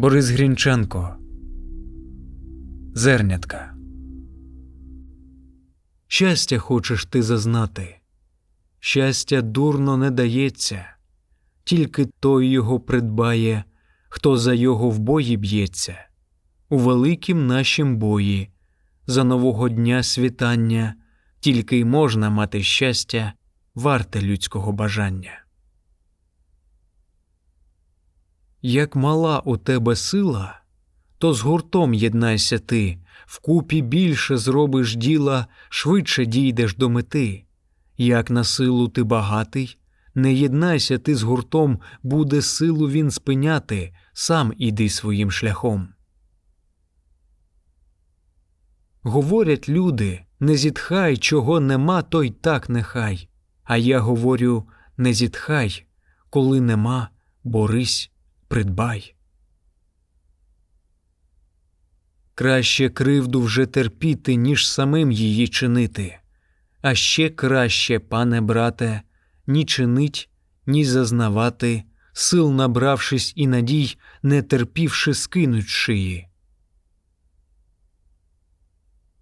Борис Грінченко Зернятка. Щастя хочеш ти зазнати. Щастя дурно не дається, тільки той його придбає, хто за його в бої б'ється, у великім нашім бої, за нового дня світання, тільки й можна мати щастя, варте людського бажання. Як мала у тебе сила, то з гуртом єднайся ти, вкупі більше зробиш діла, швидше дійдеш до мети. Як на силу ти багатий, не єднайся ти з гуртом, буде силу він спиняти, сам іди своїм шляхом. Говорять люди, не зітхай, чого нема, то й так нехай. А я говорю не зітхай, коли нема, борись, придбай. Краще кривду вже терпіти, ніж самим її чинити. А ще краще, пане брате, ні чинить, ні зазнавати, сил набравшись і надій, не терпівши, скинуть шиї.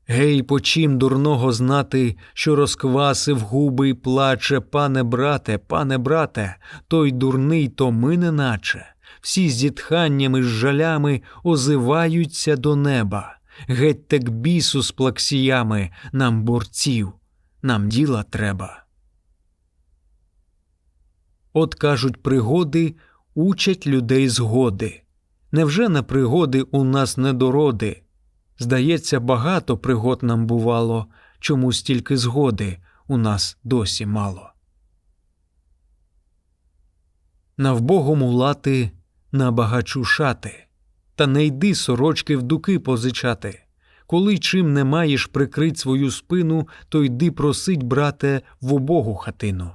Гей, по чим дурного знати, що розквасив губи й плаче, пане брате, пане брате, той дурний, то ми неначе, всі зітханнями, з жалями озиваються до неба. Геть так бісу з плаксіями, нам борців, нам діла треба. От кажуть, пригоди учать людей згоди. Невже на пригоди у нас недороди? Здається, багато пригод нам бувало, чому стільки згоди у нас досі мало. На вбогому лати, на багачу шати, та не йди сорочки в дуки позичати. Коли чим не маєш прикрить свою спину, то йди просить, брате, в обогу хатину.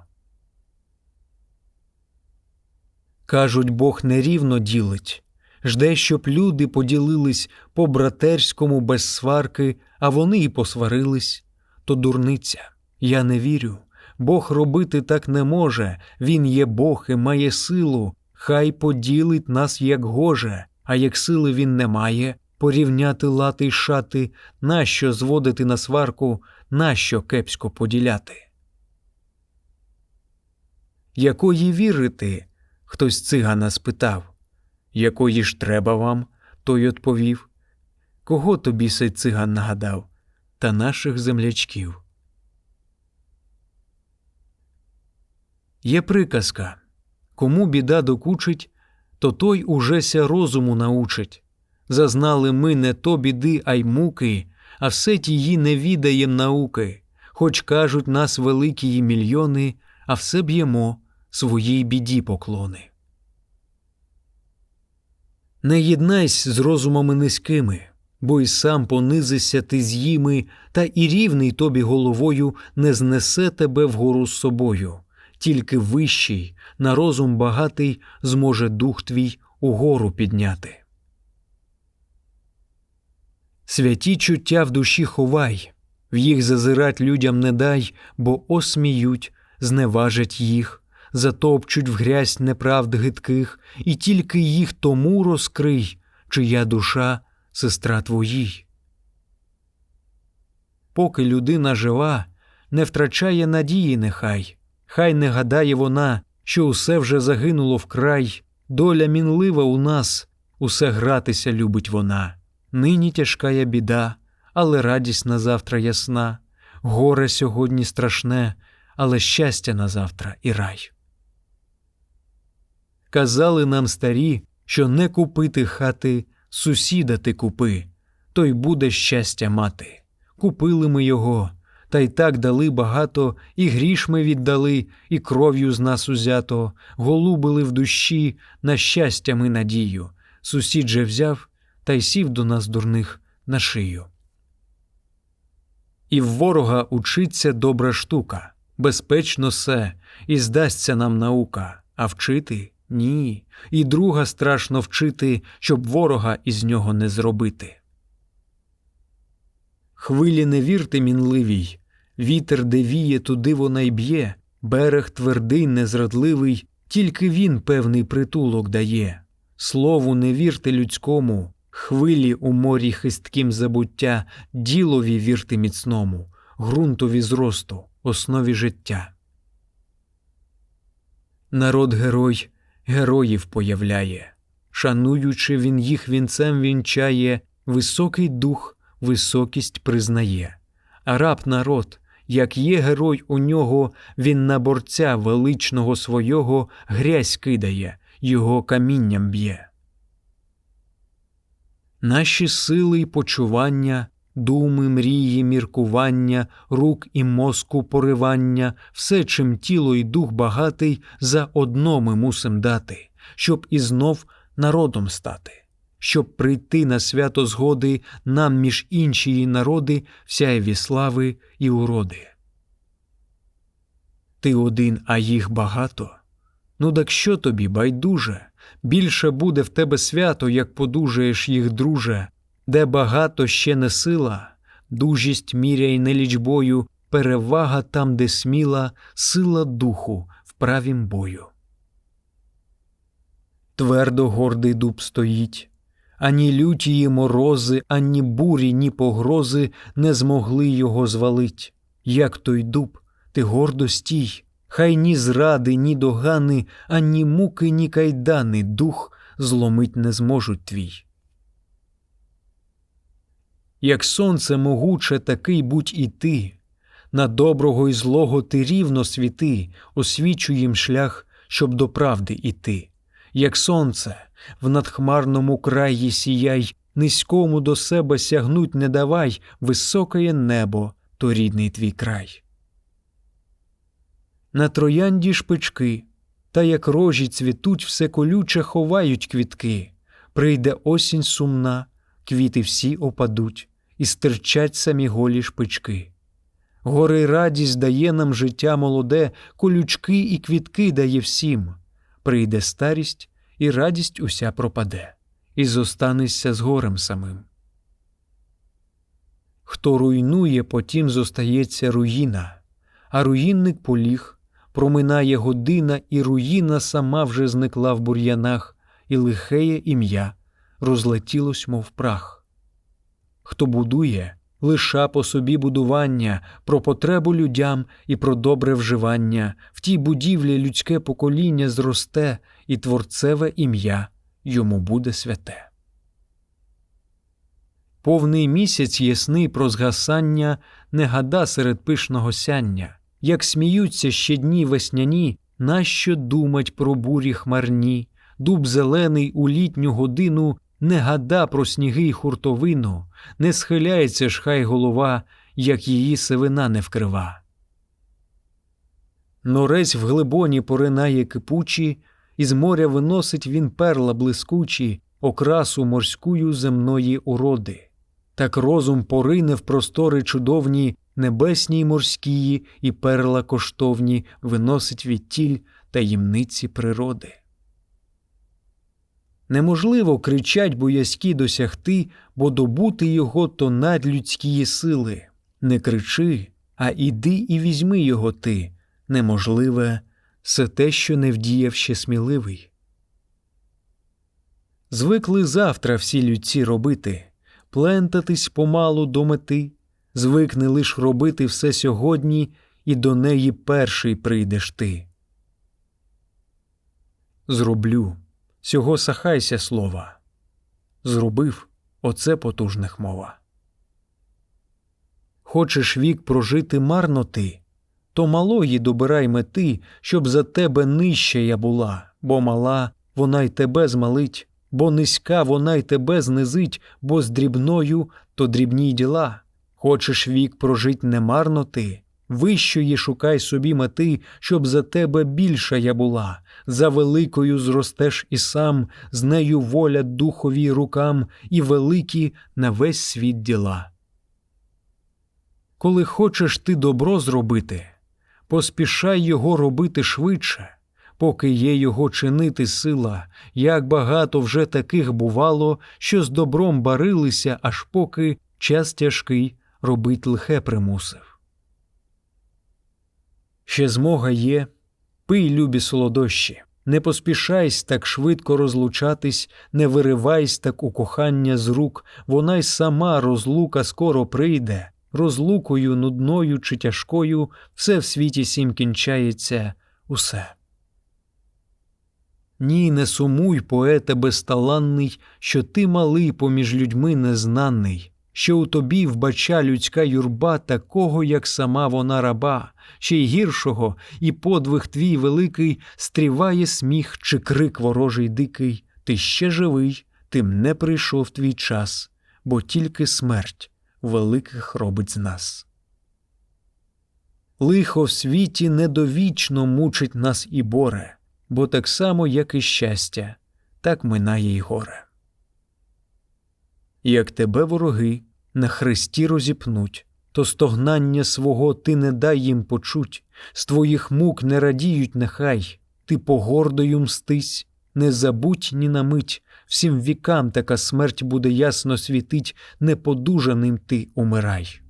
Кажуть, Бог нерівно ділить, жде, щоб люди поділились по братерському без сварки, а вони і посварились. То дурниця, я не вірю. Бог робити так не може, Він є Бог і має силу, хай поділить нас як гоже, а як сили він не має, порівняти лати й шати, нащо зводити на сварку, нащо кепсько поділяти. Якої вірити? Хтось цигана спитав. Якої ж треба вам? Той відповів. Кого тобі сей циган нагадав? Та наших землячків. Є приказка кому біда докучить, то той ужеся розуму научить. Зазнали ми не то біди, а й муки, а все тії не відаєм науки, хоч кажуть нас великі мільйони, а все б'ємо своїй біді поклони. Не єднайсь з розумами низькими, бо й сам понизися ти з їми, та і рівний тобі головою не знесе тебе вгору з собою, тільки вищий, на розум багатий зможе дух твій угору підняти. Святі чуття в душі ховай, в їх зазирать людям не дай, бо осміють, зневажать їх затопчуть в грязь неправд гидких, і тільки їх тому розкрий, чия душа сестра твоїй. Поки людина жива, не втрачає надії, нехай, хай не гадає вона, що усе вже загинуло вкрай, доля мінлива у нас, усе гратися любить вона. Нині тяжкая біда, але радість на завтра ясна, горе сьогодні страшне, але щастя на завтра і рай. Казали нам старі, що не купити хати, сусіда ти купи, то й буде щастя мати. Купили ми його, та й так дали багато, і гріш ми віддали, і кров'ю з нас узято, голубили в душі, на щастя ми надію. Сусід же взяв та й сів до нас дурних на шию. І в ворога учиться добра штука, безпечно се, і здасться нам наука, а вчити ні, і друга страшно вчити, щоб ворога із нього не зробити. Хвилі не вірте мінливій, вітер, де віє, туди вона й б'є, берег твердий, незрадливий, тільки він певний притулок дає. слову не вірте людському, хвилі у морі хистким забуття, ділові вірте міцному, ґрунтові зросту, основі життя. Народ герой героїв появляє, шануючи він їх вінцем вінчає, високий дух, високість признає, а раб народ, як є герой у нього, він на борця величного свого грязь кидає, його камінням б'є. Наші сили й почування, думи, мрії, міркування, рук і мозку поривання, все, чим тіло і дух багатий, за одно ми мусим дати, щоб і знов народом стати, щоб прийти на свято згоди нам між інші народи всяєві слави і уроди. Ти один, а їх багато. Ну так що тобі, байдуже? Більше буде в тебе свято, як подужаєш їх, друже, де багато ще не сила, дужість міряй не лічбою, перевага там, де сміла, сила духу в правім бою. Твердо гордий дуб стоїть, ані лютії морози, ані бурі, ні погрози не змогли його звалить. Як той дуб, ти гордо стій, хай ні зради, ні догани, ані муки, ні кайдани дух зломить не зможуть твій. Як сонце могуче, такий будь і ти, на доброго і злого ти рівно світи, освічуй їм шлях, щоб до правди іти. Як сонце, в надхмарному краї сіяй, низькому до себе сягнуть не давай, високое небо то рідний твій край. На троянді шпички, та як рожі цвітуть, все колюче ховають квітки. Прийде осінь сумна, квіти всі опадуть, і стирчать самі голі шпички. Гори радість дає нам життя молоде, колючки і квітки дає всім. Прийде старість, і радість уся пропаде, і зостанешся з горем самим. Хто руйнує, потім зостається руїна, а руїнник поліг, проминає година, і руїна сама вже зникла в бур'янах, і лихеє ім'я розлетілось, мов прах. Хто будує, лиша по собі будування, про потребу людям і про добре вживання, в тій будівлі людське покоління зросте, і творцеве ім'я йому буде святе. Повний місяць ясний про згасання не гада серед пишного сяння, як сміються ще дні весняні, нащо думать про бурі хмарні, дуб зелений у літню годину не гада про сніги й хуртовину, не схиляється ж хай голова, як її сивина не вкрива. Норець в глибоні поринає кипучі, із моря виносить він перла блискучі, окрасу морськую земної уроди. Так розум порине в простори чудовні, небесні й морські, і перла коштовні виносить відтіль таємниці природи. Неможливо кричать боязкі досягти, бо добути його то надлюдські сили. Не кричи, а іди і візьми його ти. Неможливе все те, що не вдіяв ще сміливий. Звикли завтра всі людці робити, плентатись помалу до мети, звикни лиш робити все сьогодні, і до неї перший прийдеш ти. Зроблю. Сього сахайся слова. Зробив оце потужних мова. Хочеш вік прожити марно ти, то малої добирай мети, щоб за тебе нижча я була, бо мала вона й тебе змалить, бо низька вона й тебе знизить, бо з дрібною то дрібні діла. Хочеш вік прожить немарно ти, Вищої шукай собі мети, щоб за тебе більша я була, за великою зростеш і сам, з нею воля духові рукам, і великі на весь світ діла. Коли хочеш ти добро зробити, поспішай його робити швидше, поки є його чинити сила, як багато вже таких бувало, що з добром барилися, аж поки час тяжкий робить лихе примусив. Ще змога є, пий любі солодощі, Не поспішайсь так швидко розлучатись, не виривайсь так у кохання з рук, вона й сама розлука скоро прийде. Розлукою, нудною чи тяжкою, все в світі сім кінчається, усе. Ні, не сумуй, поете безталанний, що ти малий поміж людьми незнаний, що у тобі вбача людська юрба такого, як сама вона раба, ще й гіршого, і подвиг твій великий стріває сміх чи крик ворожий дикий. Ти ще живий, тим не прийшов твій час, бо тільки смерть великих робить з нас. Лихо в світі недовічно мучить нас і боре, бо так само, як і щастя, так минає й горе. Як тебе вороги на хресті розіпнуть, то стогнання свого ти не дай їм почуть, з твоїх мук не радіють нехай, ти погордою мстись, не забудь ні на мить, всім вікам така смерть буде ясно світить, неподужаним ти умирай.